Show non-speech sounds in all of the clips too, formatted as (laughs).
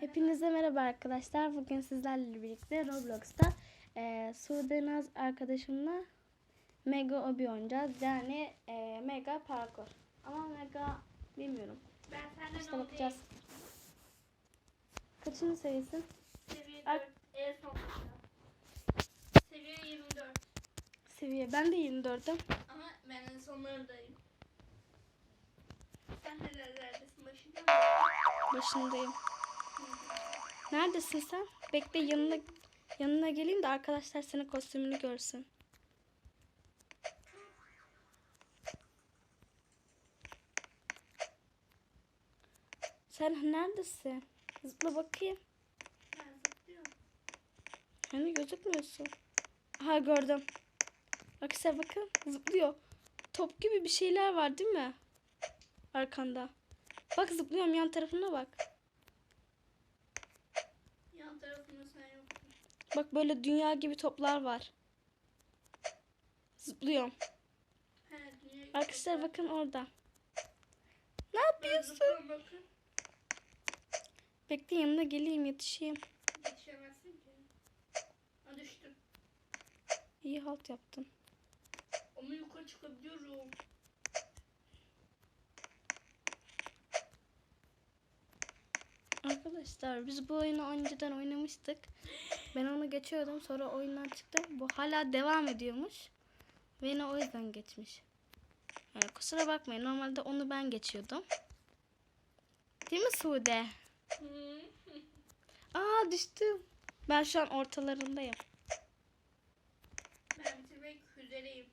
Hepinize merhaba arkadaşlar. Bugün sizlerle birlikte Roblox'ta e, Sude Naz arkadaşımla Mega Obi oynayacağız. Yani e, Mega Parkur. Ama Mega bilmiyorum. Ben senden İşte bakacağız. Kaçıncı seviyesin? Seviye Ar- 4. En son. Seviye 24. Seviye. Ben de 24'üm. Ama ben en sonlarındayım. Sen nerelerdesin başında mı? Başındayım. Neredesin sen? Bekle yanına yanına geleyim de arkadaşlar senin kostümünü görsün. Sen neredesin? Zıpla bakayım. Hani gözükmüyorsun. Aha gördüm. Arkadaşlar bakın zıplıyor. Top gibi bir şeyler var değil mi? Arkanda. Bak zıplıyorum yan tarafına bak. Yan tarafında sen yoksun. Bak böyle dünya gibi toplar var. Zıplıyorum. Arkadaşlar bakın orada. Ne yapıyorsun? Bekle yanına geleyim yetişeyim. Yetişemezsin ki. Ha düştüm. İyi halt yaptın. Ama yukarı çıkabiliyorum. Arkadaşlar biz bu oyunu önceden oynamıştık. Ben onu geçiyordum sonra oyundan çıktım. Bu hala devam ediyormuş. Yine o yüzden geçmiş. Yani kusura bakmayın normalde onu ben geçiyordum. Değil mi Sude? Aa düştüm. Ben şu an ortalarındayım. Ben bitirmek üzereyim.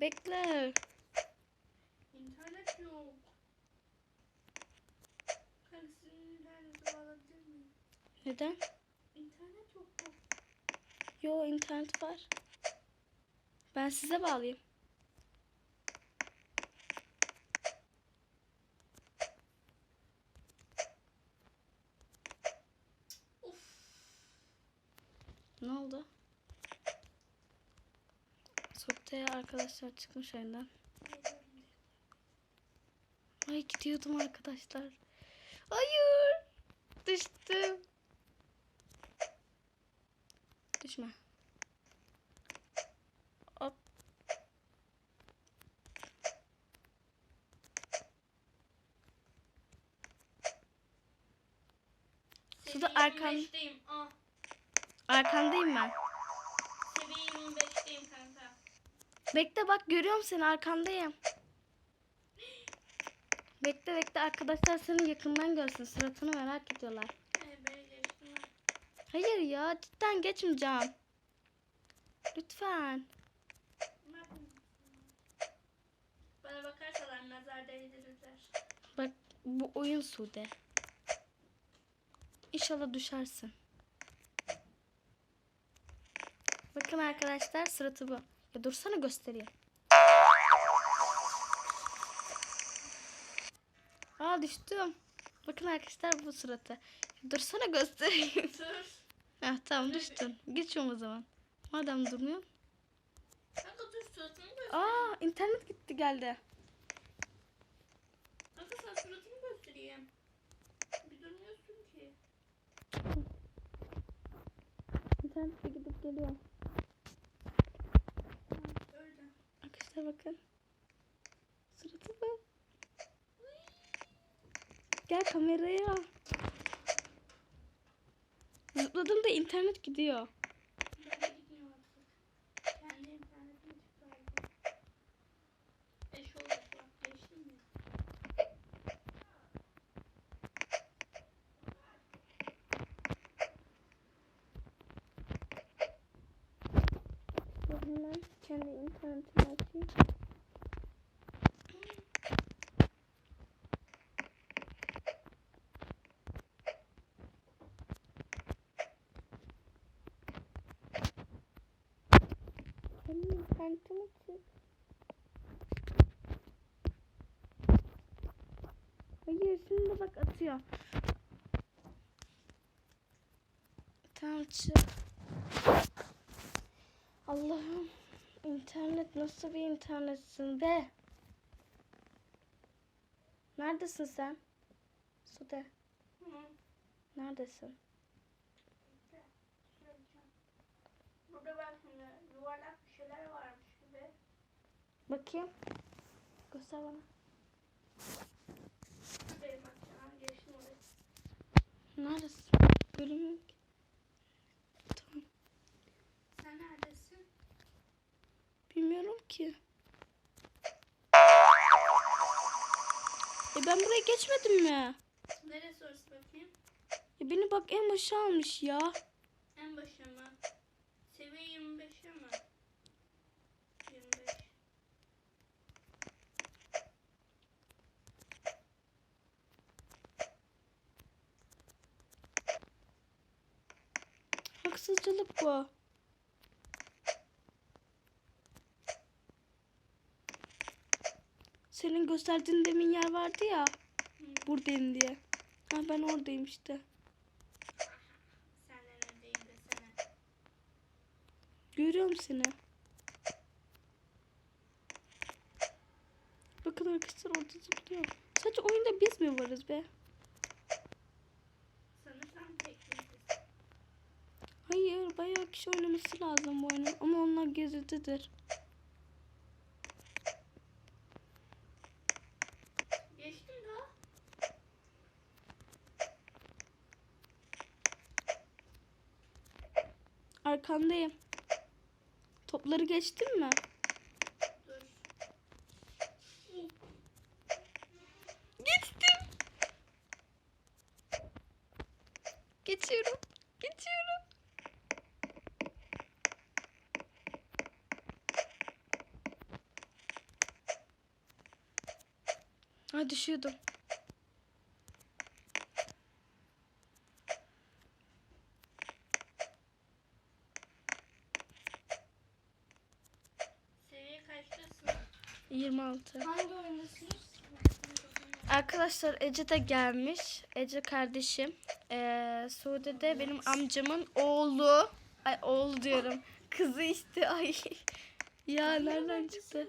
Bekle. İnternet yok. Neden? İnternet yok? Yo internet var. Ben size bağlayayım. Of. Ne oldu? Soktuya arkadaşlar çıkmış oyundan. Ay gidiyordum arkadaşlar. Hayır. Düştüm. Düşme. Hop. Suda 25'teyim. Ah. Arkandayım ben. Seviye 25'teyim kanka. Bekle bak görüyorum seni arkandayım. Bekle bekle arkadaşlar seni yakından görsün. Suratını merak ediyorlar. Hayır ya cidden geçmeyeceğim. Lütfen. Bana bakarsalar nazar değdirirler. Bak bu oyun Sude. İnşallah düşersin. Bakın arkadaşlar suratı bu. Ya dursana göstereyim. Aa düştüm. Bakın arkadaşlar bu suratı. Ya dursana göstereyim. (laughs) Dur. Heh, tamam düştün. Geçiyorum o zaman. Madem durmuyor. Kanka dur suratını göster. Aa internet gitti geldi. Kanka sen suratını göstereyim. Bir durmuyorsun ki. İnternet de gidip geliyor. Ha, Öyle. Arkadaşlar bakın. Suratı bu. Gel kameraya. Zıpladım da internet gidiyor. Kendi internetim çıktı galiba. Beş oldu şu an. Geçtim mi? Dur hemen kendi internetimi Kendi internetimi açayım. Hayır şimdi bak atıyor. Tamam çık. Allah'ım internet nasıl bir internetsin be? Neredesin sen? Sude. Hı. Neredesin? Burada ben şimdi yuvarlak bir şeyler varmış gibi. Bakayım. Göster bana. Neredesin? Görünmüyor ki. Tamam. Sen neredesin? Bilmiyorum ki. E ben buraya geçmedim mi? Neresi orası bakayım? E beni bak en başa almış ya. En başa mı? Seviye 25'e mi? 25. Haksızcılık bu. Senin gösterdiğin demin yer vardı ya. Hı. Buradayım diye. Ha ben oradayım işte. Sen neredeyim desene. Görüyorum seni. Bakın arkadaşlar orada zıplıyor. Sadece oyunda biz mi varız be? Sanırsam tek biziz. Hayır bayağı kişi oynaması lazım bu oyunu. Ama onlar gezidedir. Geçtim daha. Arkandayım. Topları geçtin mi? Dur. Geçtim. Geçiyorum. Geçiyorum. Ha düşüyordum. Seviye kaçtasın? 26. Hangi oyundasınız? Arkadaşlar Ece de gelmiş. Ece kardeşim. Ee, Sude de benim amcamın oğlu. Ay oğlu diyorum. Kızı işte ay. (laughs) ya nereden çıktı?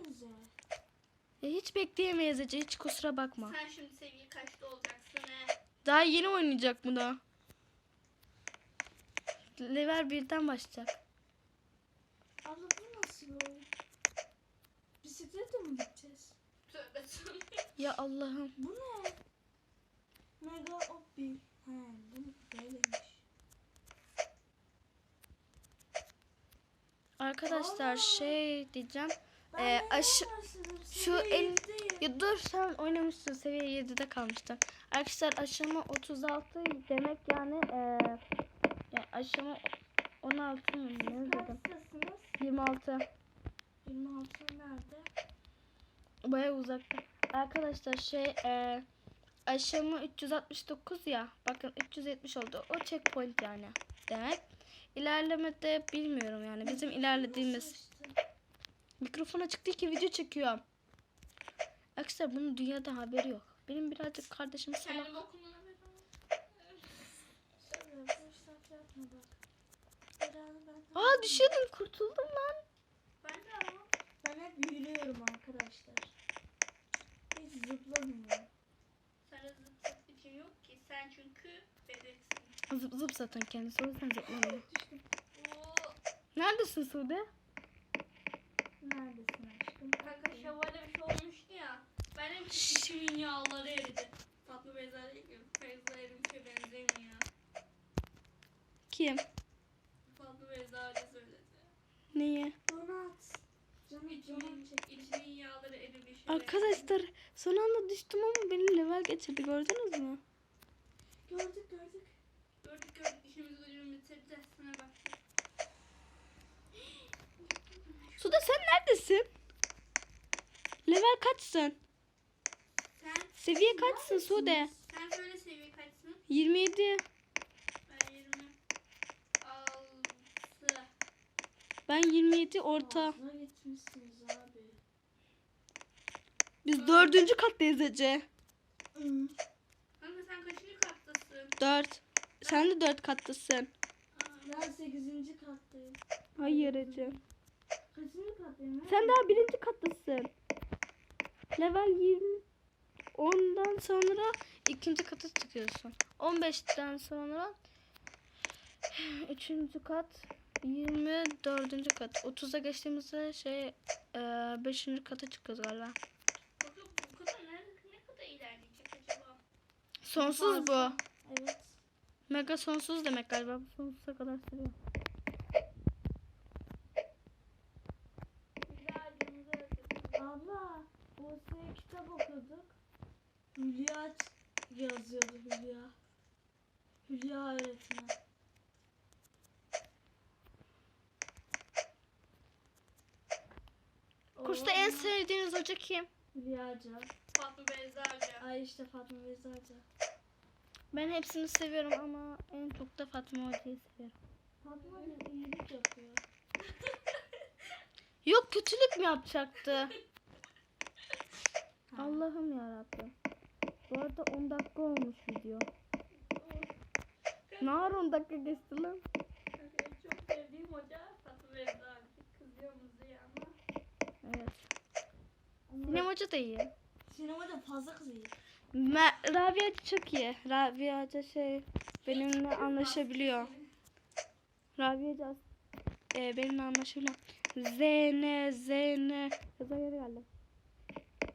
Ya hiç bekleyemeyiz Ece. Hiç kusura bakma. Sen şimdi seviye kaçta olacaksın he? Daha yeni oynayacak bu da. Level birden başlayacak. Abla bu? Bisikletle mi gideceğiz? Tövbe tövbe. Ya Allah'ım. Bu ne? Mega Oppi. He bu böyleymiş. Arkadaşlar Aa. şey diyeceğim. Ben Ee, neden aşı- başladım? şu Seviye el- yedideyim. Ya dur sen oynamışsın seviye 7'de kalmıştın. Arkadaşlar aşama 36 demek yani eee yani aşama 16 mı ne dedim? Kaçtasınız? 26 26 nerede? baya uzakta. Arkadaşlar şey eee aşama 369 ya bakın 370 oldu o checkpoint yani demek. İlerlemede bilmiyorum yani bizim ilerlediğimiz mikrofon açık değil ki video çekiyorum. Arkadaşlar bunun dünyada haberi yok. Benim birazcık kardeşim ben... Aa düşüyordum kurtuldum lan. Hep yürüyorum arkadaşlar. Hiç zıplamıyorum. Sana zıp zıp için yok ki. Sen çünkü bebeksin. Zıp zıp zaten kendisi o yüzden zıplamıyor. Düştüm. Oo. Neredesin Sude? Neredesin aşkım? Kanka şövalye bir şey olmuştu ya. Ben de içimin yağları eridi. Tatlı Beyza değil ki. Beyza erimişe benzemiyor. Kim? Tatlı Beyza öyle söyledi. Niye? Donat. Canım donat İçimin, çekti. içimin yağları erimiş. Arkadaşlar son anda düştüm ama beni level geçirdi gördünüz mü? Gördük gördük. Gördük gördük işimizi gücümüzü bitirdi. Sana bak. Sude sen neredesin? Level kaçsın? Sen, Seviye kaçsın Sude? sen söyle seviye kaçsın? 27. Ben 26. Ben 27 orta. Biz dördüncü kattayız Ece. Kanka sen kaçıncı kattasın? 4. Sen de 4 kattasın. Ben 8. kattayım. Hayır Ece. Kaçıncı kattayım? Sen daha birinci kattasın. Level 20. Ondan sonra ikinci kata çıkıyorsun. 15'ten sonra üçüncü kat 24. kat. 30'a geçtiğimizde şey e, 5. kata çıkıyoruz galiba. Bakın bu kadar nerede ne kadar ilerleyecek acaba? Sonsuz bu. Evet. Mega sonsuz demek galiba. Bu sonsuza kadar sürüyor. Abla, bu sene kitap okuduk. Hülya yazıyordu Hülya. Hülya öğretmen. Kursta Oo, en sevdiğiniz hoca kim? Hülya Hoca. Fatma Beyza Hoca. Ay işte Fatma Beyza Hoca. Ben hepsini seviyorum ama en çok da Fatma Hoca'yı seviyorum. Fatma Hoca iyilik yapıyor. (laughs) Yok kötülük mü yapacaktı? (laughs) Allah'ım yarabbim. Bu arada 10 dakika olmuş video. Ne var 10 dakika geçti lan? Çok sevdiğim hoca Fatma Beyza. Kızıyor muzuyor ama. Evet. Sinem Hoca da iyi. Sinemada fazla kız iyi. Me- Rabia çok iyi. Rabia Hoca şey benimle anlaşabiliyor. Rabia Hoca e, benimle anlaşabiliyor. Zene Zene Yazar yere geldi.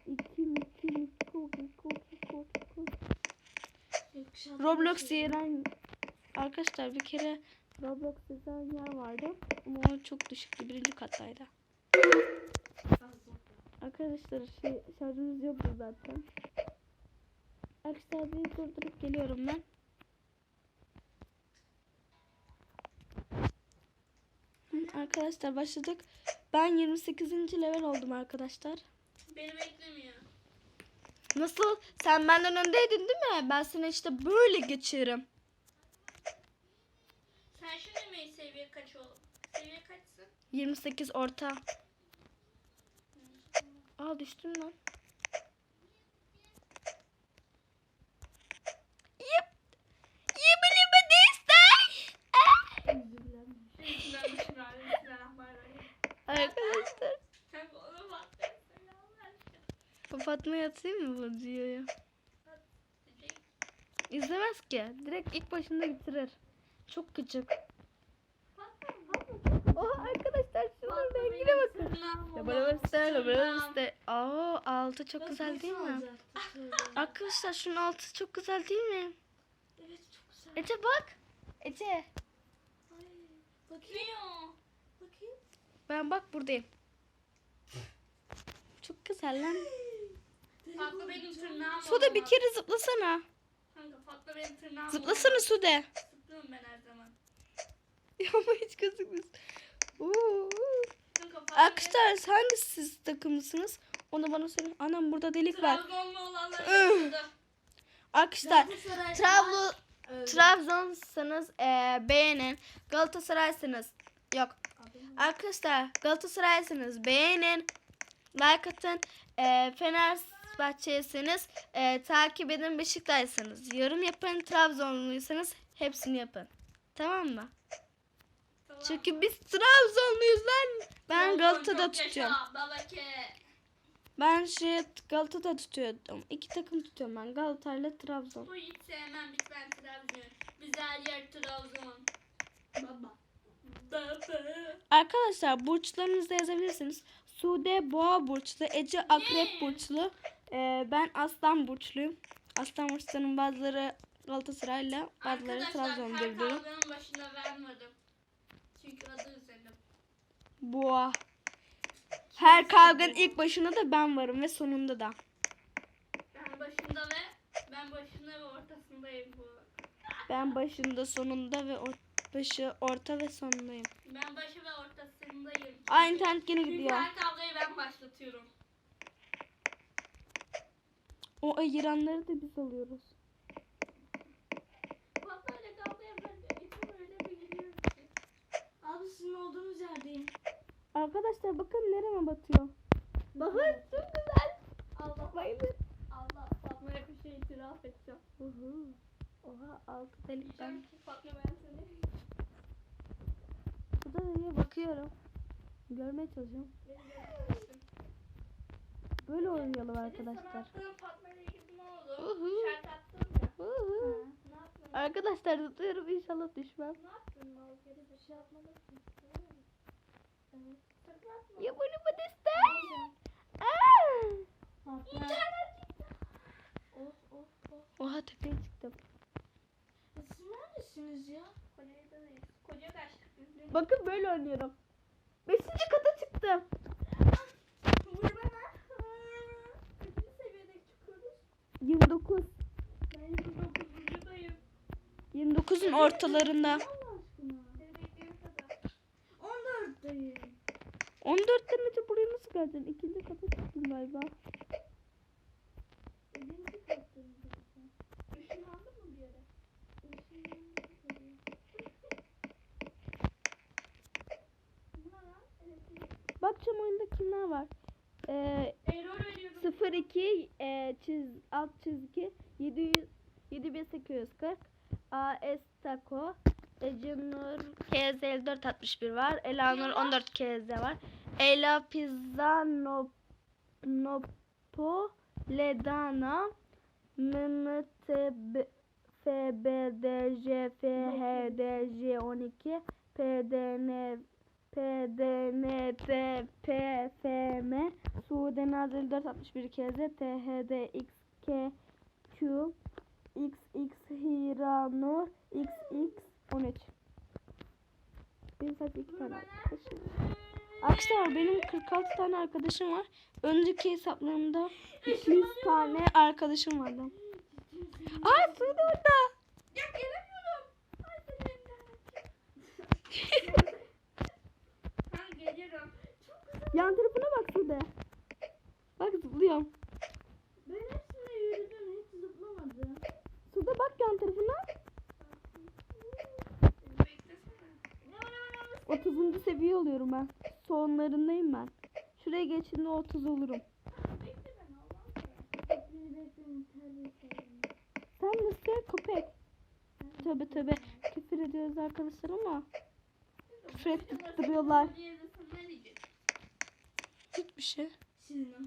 İki iki iki koki koki koki koki. Yakışan Roblox yeren arkadaşlar bir kere Roblox yazan yer vardı ama o çok düşüktü birinci kattaydı. Arkadaşlar şey şarjımız yoktu zaten. Arkadaşlar bir durdurup geliyorum ben. Arkadaşlar başladık. Ben 28. level oldum arkadaşlar. Beni beklemiyor. Nasıl? Sen benden öndeydin değil mi? Ben seni işte böyle geçerim. Sen şimdi mi seviye kaç oğlum? Seviye kaçsın? 28 orta. Aa düştüm lan. Yep. Yibilime destek. Üzülen. Bismillahirrahmanirrahim. Arkadaşlar. Sen onu Fatma'ya selam ver. Bu Fatma'ya atayım mı bu? Diyecek. İzlemez ki. Direkt ilk başında bitirir. Çok küçük. Oha arkadaşlar şunun rengine bakın. Labrador Labrador Aa altı çok güzel değil mi? (laughs) Arkadaşlar şunun altı çok güzel değil mi? Evet çok güzel. Ece bak. Ece. Ay, bakayım. Bakayım. Ben bak buradayım. Çok güzel lan. Fatma benim tırnağım Sude bir kere zıplasana. Kanka Fatma benim tırnağım Zıplasana Sude. Zıplıyorum ben her zaman. (laughs) Ama hiç gözükmüyor. Oo. Arkadaşlar hangisi siz takımlısınız? Onu bana söyleyin. Anam burada delik var. Trabzonlu olanlar. Arkadaşlar Galatasaray- Trabzon. Trabzonsanız eee beğenin. Galatasaray'sınız yok. Arkadaşlar Galatasaray'sınız beğenin. Like atın. Eee Fenerbahçe'yseniz eee, takip edin. Beşiktaş'sanız yorum yapın. Trabzonluysanız hepsini yapın. Tamam mı? Tamam. Çünkü biz Trabzonluyuz lan. Ben Galata'da. Babake. Ben şey Galata'da tutuyordum. İki takım tutuyorum ben. Galata ile Trabzon. Bu hiç sevmem biz ben Trabzon. Güzel yer Trabzon. Baba. Arkadaşlar burçlarınızı yazabilirsiniz. Sude Boğa burçlu, Ece Akrep burçlu. Ee, ben Aslan burçluyum. Aslan burçlarının bazıları Galatasaray'la bazıları Arkadaşlar Trabzon her diyebiliyorum. kavganın başında varım. Çünkü adı. Boğa. Her kavganın ilk başında da ben varım ve sonunda da. Ben başında ve ben başında ve ortasındayım bu. Ben başında, sonunda ve or- başı, orta ve sonundayım. Ben başı ve ortasındayım. Aa internet yine Çünkü gidiyor. her kavgayı ben başlatıyorum. O ayıranları da biz alıyoruz. Bak böyle kavga yaparken içim öyle bir giriyor ki. Abi sizin olduğunuz yerdeyim. Arkadaşlar bakın nereme batıyor. Bakın çok güzel. Allah Bayılır. Allah Fatma'ya bir şey itiraf edeceğim. Uhu. Oha altı delik ben. Diyeceğim ki Fatma ben seni Bu da nereye bakıyorum. Görmeye çalışıyorum. Böyle oynayalım arkadaşlar. Arkadaşlar tutuyorum inşallah düşmem. Ne yaptın mal geri bir şey yapmadın ki. Evet. Sakın atma. Ya bunu bu destek. Aa! Patlar. Of of of. Oha tepeye çıktım. Siz neredesiniz ya? Koca kaçtık. Bakın böyle oynuyorum. Beşinci kata çıktım. Vur bana. Kaçıncı seviyede çıkıyoruz? 29. Ben 29'uncudayım. 29'un ortalarında. Allah aşkına. Seni bekliyorum kadar. 14'teyim. 14'ten önce buraya nasıl geldin? İkinci kata çıktım galiba. Birinci kattayım mı bir yere? (laughs) Bakacağım oyunda kimler var. Ee, Error veriyorum. 02 e, çiz, alt çizgi 700 7840 AS Taco Ecenur KZ 461 var. Elanur 14 KZ var. Ela Pizza no, Nopo Ledana Mehmet FBDJ FHDJ 12 PDN PDNT PFM Suudi Nazil 461 KZ THD XK Q XX Hiranur XX 13 Benim sadece iki tane arkadaşım var. Arkadaşlar benim 46 tane arkadaşım var. Önceki hesaplarımda 200 tane arkadaşım vardı. Aa Suudi orada. Ya gelemiyorum. Ay. Yan tarafına bak Suudi. Bak zıplıyorum. 30. seviye oluyorum ben. Sonlarındayım ben. Şuraya geçtiğinde 30 olurum. Sen nasıl köpek? Tövbe tövbe. Küfür ediyoruz arkadaşlar ama küfür diyecek? Hiçbir şey. Sinema.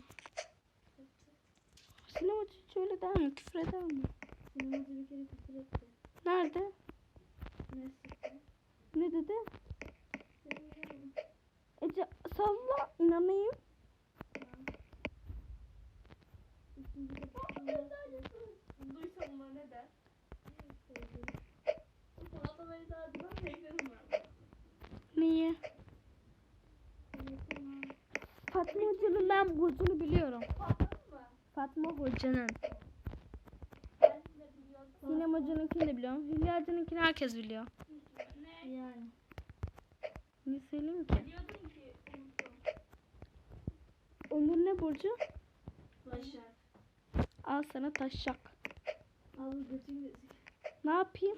Sinemacı hiç öyle der mi? Küfür eder mi? Sinemacı bir kere küfür etti. Nerede? Ne dedi? Salla inanayım. Duysam buna ne der? Daha duran. Niye? Fatma Hoca'nın ben burcunu biliyorum. Fatma Hoca'nın. Sinem Hoca'nınkini de biliyorum. Hülya Hoca'nınkini herkes biliyor. Ne? Yani. Ne söyleyeyim ki? Biliyordum. Onur ne burcu? Başar. Al sana taşak. Al götün. Ne yapayım?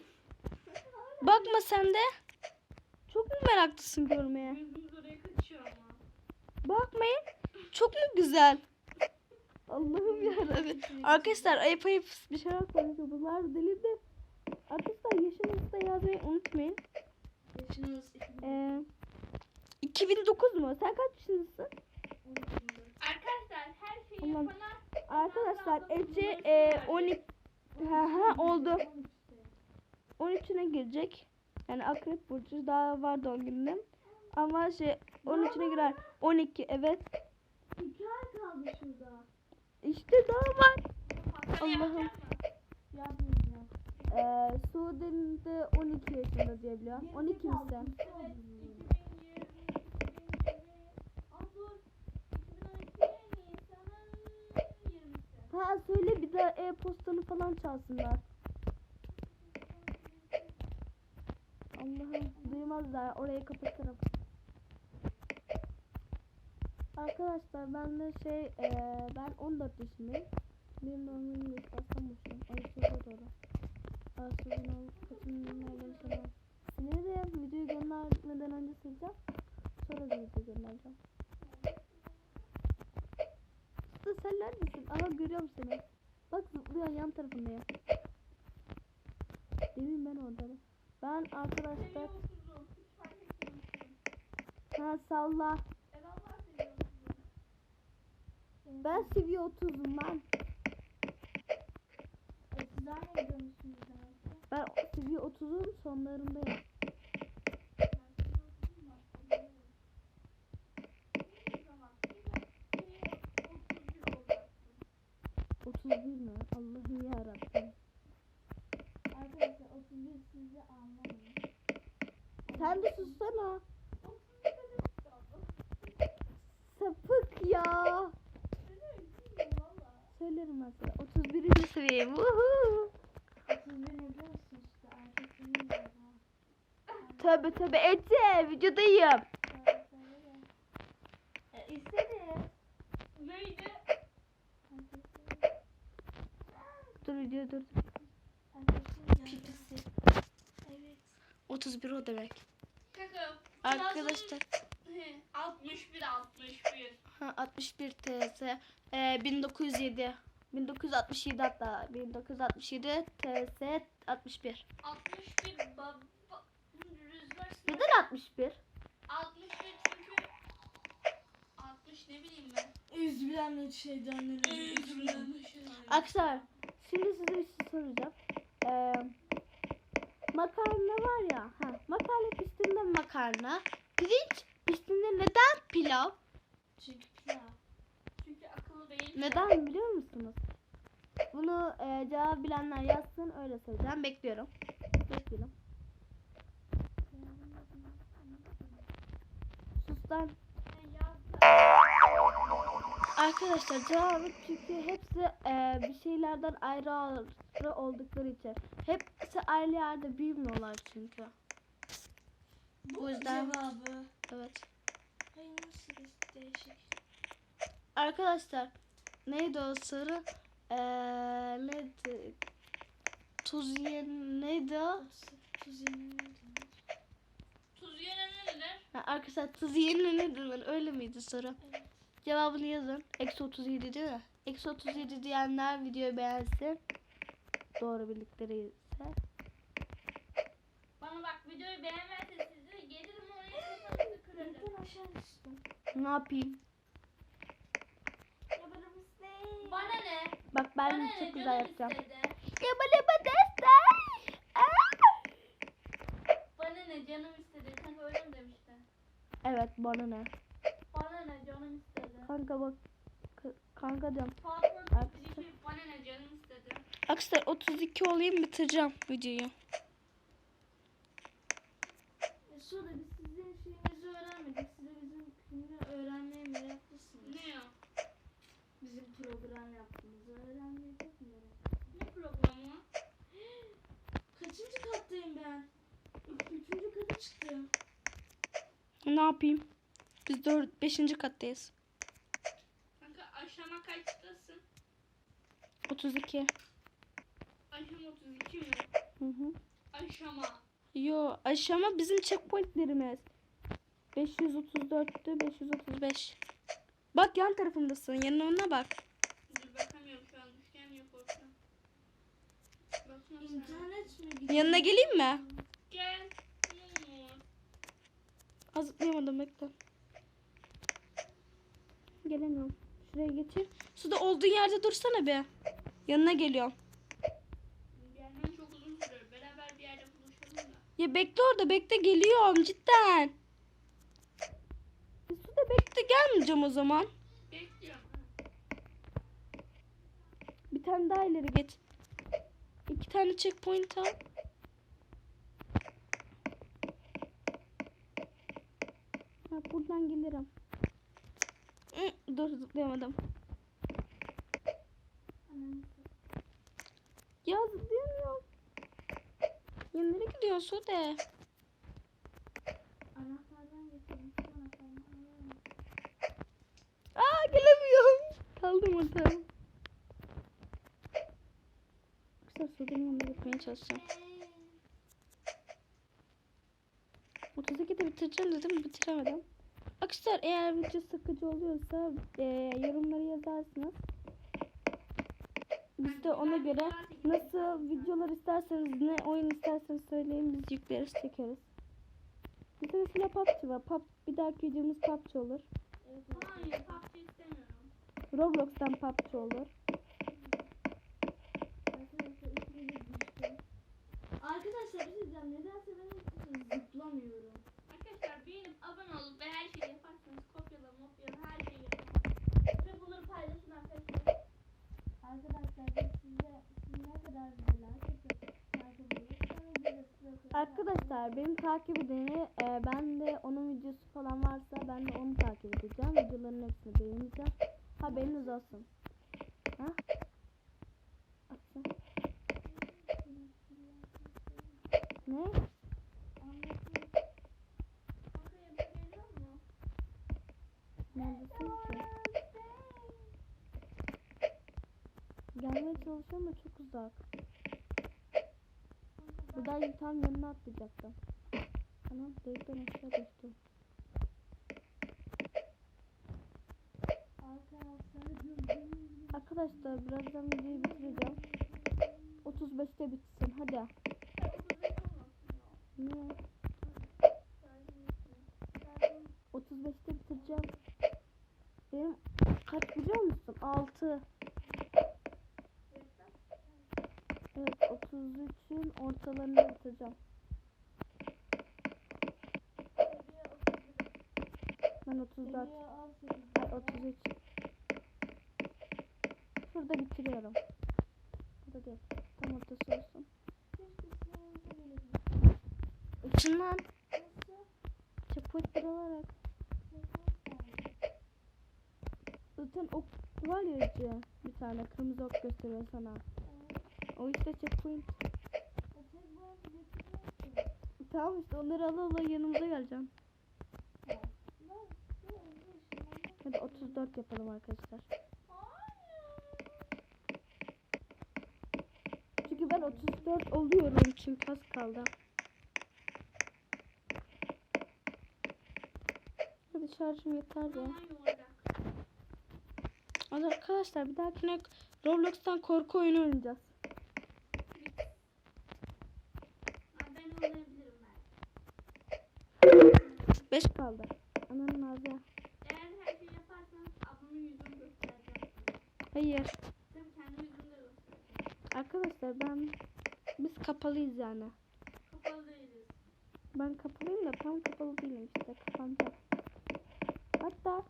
Bakma sen de. Çok mu meraklısın görmeye? Bakmayın. Çok mu güzel? Allah'ım yarabbim. Arkadaşlar ayıp ayıp bir şeyler konuşuyor. Bunlar deli de. Arkadaşlar yaşınızı da yazmayı unutmayın. Yaşınız Ee, 2009 mu? Sen kaç yaşındasın? 12. Arkadaşlar her şeyi Allah'ım. yapana Arkadaşlar Ece e, 12 ha, oldu. 13'üne girecek. Yani akrep burcu daha var doğum günüm. Ama şey 13'üne girer. 12 evet. İki kaldı şurada. İşte daha var. Allah'ım. Ee, Sude'nin de 12 yaşında diye biliyorum. 12 misin? Evet Ha söyle bir daha e-postanı falan çalsınlar. Allah'ım duymazlar orayı kapatırım. Arkadaşlar ben de şey eee, ben 14 yaşındayım. Benim doğum günüm yok. Aslan boşuyum. Ağustos'a doğru. Günlerden sonra. Seni de videoyu göndermeden önce sileceğim. Sonra da video göndereceğim. Sen neredesin? Aha görüyorum seni. Bak zıplıyor yan tarafındayım. Demin ben oradayım. Ben arkadaşlar ha salla. Ben seviye 30'um ben. Ben seviye 30'un sonlarındayım. Ben 31 mi? Allah'ım yarabbim. Arkadaşlar 31 sizi anlamayın. Sen de sussana. Sapık ya. Söylerim ben sana. 31. seviyeyim. Woohoo. 31 ne biliyor musun işte erkeklerin var ha. Tövbe tövbe Ece videodayım. İstedim. Neydi? Dur video dur. Pipisi. Evet. 31 o demek. Kanka. Arkadaşlar. He, 61 61. Ha, 61 TS. Ee, 1907. 1967 hatta. 1967 TS 61. 61 baba. Rüzgar sınavı- Neden 61? 61 çünkü 60 ne bileyim ben. Üzbilenmeşşeytanirracim. Arkadaşlar şimdi size bir şey soracağım. Ee, makarna var ya. Ha, makarna piştiğinde makarna. Pirinç piştiğinde neden pilav? Çünkü pilav. Çünkü akıllı değil. Neden biliyor musunuz? Bunu e, cevap bilenler yazsın öyle söyleyeceğim. Bekliyorum. Bekliyorum. Lan. Arkadaşlar cevabı çünkü hepsi e, bir şeylerden ayrı ayrı oldukları için. Hepsi ayrı yerde büyümüyorlar çünkü. Bu O yüzden- cevabı. Evet. Ay nasıl değişik. Arkadaşlar neydi o sarı? Eee neydi? Tuz yiyen neydi o? Tuz yemeği Tuz yerine ne denir? Ha, arkadaşlar tuz yiyen ne denir? Öyle miydi soru? Evet. Cevabını yazın. Eksi 37 değil mi? Eksi 37 diyenler videoyu beğensin. Doğru bildikleri ise. Bana bak videoyu beğenmezse sizi gelirim oraya kafanızı kırarım. Neden aşağı düştüm? Ne yapayım? Ya bana? Bana ne? Bak Bana ben ne? çok güzel Canım yapacağım. istedi. Yaba laba destek. Bana ne? Canım istedi. Kanka öyle mi demişti? Evet bana ne? Bana ne? Canım istedi. Kanka bak. Kanka diyorum. Fatma 32 bana ne? Canım istedi. Arkadaşlar 32 olayım bitireceğim videoyu. Ya Sonra biz sizin şeyinizi öğrenmedik. Size bizim filmi öğrenmeye meraklısınız. Ne ya? Bizim program yaptığımızı öğrenmeye çok merak. Ne programı? (gasps) Kaçıncı kattayım ben? Üç- Üçüncü kata çıktım. Ne yapayım? Biz 4 5. kattayız. Kanka aşama kaçtasın? 32. Aşama 32 mi? Hı hı. Aşama. Yo aşama bizim checkpointlerimiz. 534'tü 535. Bak yan tarafımdasın. Yanına bak. Dur bakamıyorum şu an. Üçgen yok sen. İnternet mi gidiyor? Yanına geleyim mi? Gel. Ne olur. Azıplayamadım bekle. Gelemiyorum. Şuraya geçeyim. Suda olduğun yerde dursana be. Yanına geliyorum. Gelmen çok uzun sürer. Beraber bir yerde buluşalım da. Ya bekle orada bekle geliyorum cidden. Ya Suda bekle gelmeyeceğim o zaman. Bekliyorum. Bir tane daha ileri geç. İki tane checkpoint al. Ha, buradan gelirim. Dur zıplayamadım. Ya zıplayamıyorum. Ya nereye gidiyorsun alıyorum. Aa gelemiyorum. Kaldım orada. Kısa Sude'nin yanına gitmeye çalışacağım. videoyu da bitireceğim dedim bitiremedim. Arkadaşlar eğer video sıkıcı oluyorsa e, yorumları yazarsınız. Biz de ona göre nasıl videolar isterseniz ne oyun isterseniz söyleyin biz yükleriz çekeriz. Bir de mesela PUBG var. PUBG, bir dahaki videomuz PUBG olur. Hayır PUBG istemiyorum. Roblox'tan PUBG olur. Arkadaşlar bir şey diyeceğim. Şey Nedense ben zıplamıyorum olup her şeyi yaparsanız kopyala mopyala her şeyi yapın. Ve bunları paylaşın arkadaşlar. Arkadaşlar biz size ne kadar videolar Arkadaşlar benim takip edeni e, ben de onun videosu falan varsa ben de onu takip edeceğim. Videoların hepsini beğeneceğim. Haberiniz olsun. Ha? Ne? Çalışıyor ama çok uzak. Buradan tam yanına atlayacaktım. Tamam delikten aşağı düştüm. Arkadaşlar birazdan videoyu bitireceğim. 35'te bitsin hadi. Niye? 35'te bitireceğim. Benim kaç biliyor musun? 6. Evet 33'ün ortalarını bitireceğim. Ben 34. Ay 33. Şurada bitiriyorum. Burada değil. Tam ortası olsun. Işınlan. Checkpoint alarak. Zaten ok var ya Bir tane kırmızı ok gösteriyor sana. O işte checkpoint. Tamam işte onları ala ala yanımıza geleceğim. Hadi 34 yapalım arkadaşlar. Çünkü ben 34 oluyorum çünkü az kaldı. Hadi şarjım yeter ya. Hadi arkadaşlar bir dahakine Roblox'tan korku oyunu oynayacağız. 45 kaldı. Ananın ağzı. Eğer her şey yaparsanız ablamın yüzünü göstereceğim. Hayır. Sen kendi yüzünü göstereceğim. Arkadaşlar ben biz kapalıyız yani. Kapalı değiliz. Ben kapalıyım da tam kapalı değilim işte kafamda. Hatta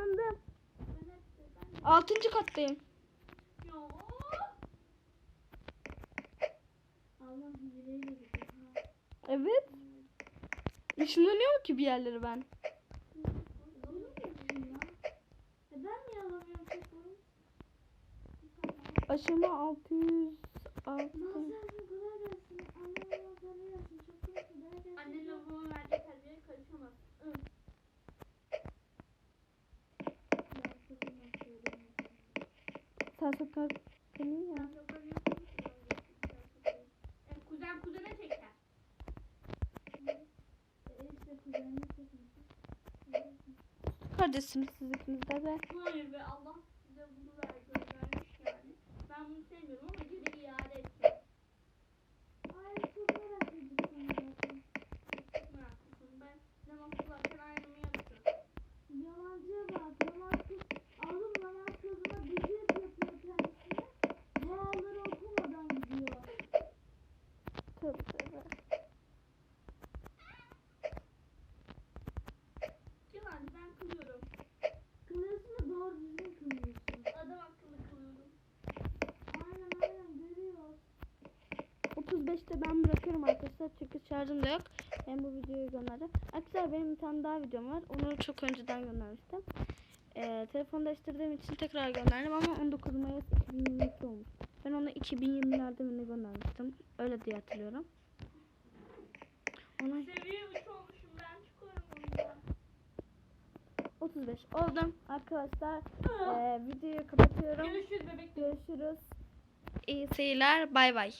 Saklandım. Altıncı kattayım. Evet. Işınlanıyor ki bir yerlere ben. Aşama 600 600. çok arıyorsun. E, kuzen kuzene çeker. Kardeşsiniz siz ikiniz de be. Hayır be Allah size bunu ver, göndermiş yani. Ben bunu sevmiyorum ama geri iade edeceğim. Ay çok merak ediyorum zaten. Çok meraklısın. Ben namaz kılarken aynamı yapıyorum. Yalancıya bak. Namaz kız. Alım namaz kızına büyük yapıyor kendisine. Duaları okumadan gidiyor. Tövbe tövbe. Yalancı ben kılıyorum. Kılıyorsun da doğru düzgün kılıyorsun. Adam akıllı kılıyorum. Aynen aynen görüyoruz. 35'te ben bırakıyorum arkadaşlar çünkü şarjım da yok. Ben bu videoyu gönderdim. Arkadaşlar benim bir tane daha videom var. Onu çok önceden göndermiştim. Ee, telefonu değiştirdiğim için tekrar gönderdim ama 19 Mayıs 2022 olmuş. Ben onu 2020'lerde mi göndermiştim. Öyle diye hatırlıyorum. Ona Seviye 3 olmuşum ben çıkıyorum ondan. 35 oldum. Arkadaşlar ee, videoyu kapatıyorum. Görüşürüz bebek. Görüşürüz. İyi seyirler. Bay bay.